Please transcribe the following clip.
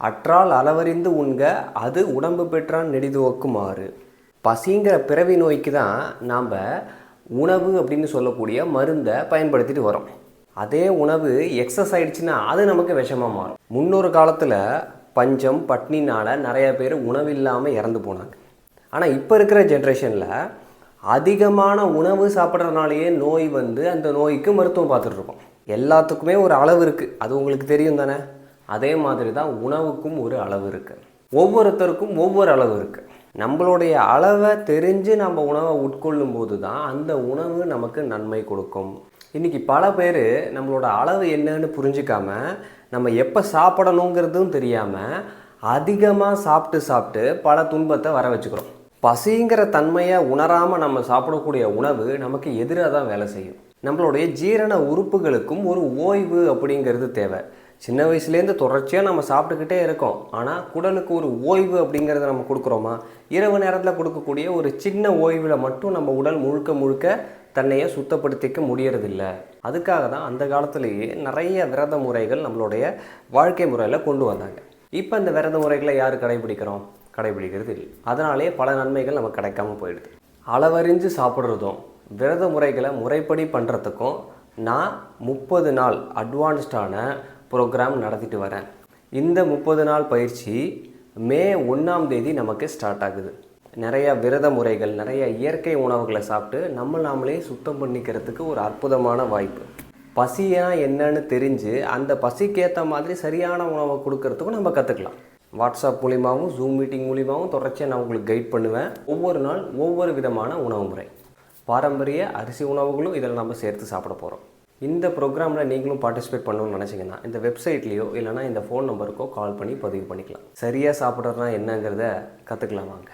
அற்றால் அளவறிந்து உண்க அது உடம்பு பெற்றான் நெடிதுவக்குமாறு பசிங்கிற பிறவி நோய்க்கு தான் நாம் உணவு அப்படின்னு சொல்லக்கூடிய மருந்தை பயன்படுத்திட்டு வரோம். அதே உணவு எக்ஸஸ் ஆயிடுச்சுன்னா அது நமக்கு விஷமாக மாறும். முன்னொரு காலத்தில் பஞ்சம் பட்னினால் நிறைய பேர் உணவு இல்லாமல் இறந்து போனாங்க. ஆனால் இப்போ இருக்கிற ஜென்ரேஷனில் அதிகமான உணவு சாப்பிட்றதுனாலேயே நோய் வந்து அந்த நோய்க்கு மருத்துவம் பார்த்துட்ருக்கோம் எல்லாத்துக்குமே ஒரு அளவு இருக்குது அது உங்களுக்கு தெரியும் தானே? அதே மாதிரி தான் உணவுக்கும் ஒரு அளவு இருக்குது ஒவ்வொருத்தருக்கும் ஒவ்வொரு அளவு இருக்குது நம்மளுடைய அளவை தெரிஞ்சு நம்ம உணவை உட்கொள்ளும் போது தான் அந்த உணவு நமக்கு நன்மை கொடுக்கும். இன்றைக்கி பல பேர் நம்மளோட அளவு என்னன்னு புரிஞ்சுக்காம நம்ம எப்போ சாப்பிடணுங்கிறதும் தெரியாமல் அதிகமாக சாப்பிட்டு சாப்பிட்டு பல துன்பத்தை வர வச்சுக்கிறோம். பசிங்கிற தன்மையை உணராமல் நம்ம சாப்பிடக்கூடிய உணவு நமக்கு எதிராக தான் வேலை செய்யும். நம்மளுடைய ஜீரண உறுப்புகளுக்கும் ஒரு ஓய்வு அப்படிங்கிறது தேவை. சின்ன வயசுலேருந்து தொடர்ச்சியாக நம்ம சாப்பிட்டுக்கிட்டே இருக்கோம். ஆனால் குடலுக்கு ஒரு ஓய்வு அப்படிங்கிறத நம்ம கொடுக்குறோமா? இரவு நேரத்தில் கொடுக்கக்கூடிய ஒரு சின்ன ஓய்வில் மட்டும் நம்ம உடல் முழுக்க முழுக்க தன்னையை சுத்தப்படுத்திக்க முடியறதில்ல. அதுக்காக தான் அந்த காலத்திலேயே நிறைய விரத முறைகள் நம்மளுடைய வாழ்க்கை முறையில் கொண்டு வந்தாங்க. இப்போ இந்த விரத முறைகளை யார் கடைபிடிக்கிறோம்? கடைபிடிக்கிறது இல்லை. அதனாலே பல நன்மைகள் நமக்கு கிடைக்காம போயிடுது. அளவறிஞ்சு சாப்பிட்றதும் விரத முறைகளை முறைப்படி பண்ணுறதுக்கும் நான் முப்பது நாள் அட்வான்ஸ்டான ப்ரோக்ராம் நடத்திட்டு வரேன். இந்த முப்பது நாள் பயிற்சி மே ஒன்றாம் தேதி நமக்கு ஸ்டார்ட் ஆகுது. நிறைய விரத முறைகள் நிறைய இயற்கை உணவுகளை சாப்பிட்டு நம்ம நாமளே சுத்தம் பண்ணிக்கிறதுக்கு ஒரு அற்புதமான வாய்ப்பு. பசியா என்னன்னு தெரிஞ்சு அந்த பசிக்கேற்ற மாதிரி சரியான உணவை கொடுக்கறதுக்கும் நம்ம கற்றுக்கலாம் வாட்ஸ்அப் மூலிமாவும் ஜூம் மீட்டிங் மூலியமாகவும் தொடர்ச்சியாக நான் உங்களுக்கு கைட் பண்ணுவேன். ஒவ்வொரு நாள் ஒவ்வொரு விதமான உணவு முறை. பாரம்பரிய அரிசி உணவுகளும் இதில் நம்ம சேர்த்து சாப்பிட போகிறோம் இந்த ப்ரோக்ராமில் நீங்களும் பார்ட்டிசிபேட் பண்ணணும்னு நினச்சிங்கன்னா இந்த வெப்சைட்லேயோ இல்லைனா இந்த ஃபோன் நம்பருக்கோ கால் பண்ணி பதிவு பண்ணிக்கலாம். சரியாக சாப்பிட்றதுனா என்னங்கிறத கற்றுக்கலாம் வாங்க.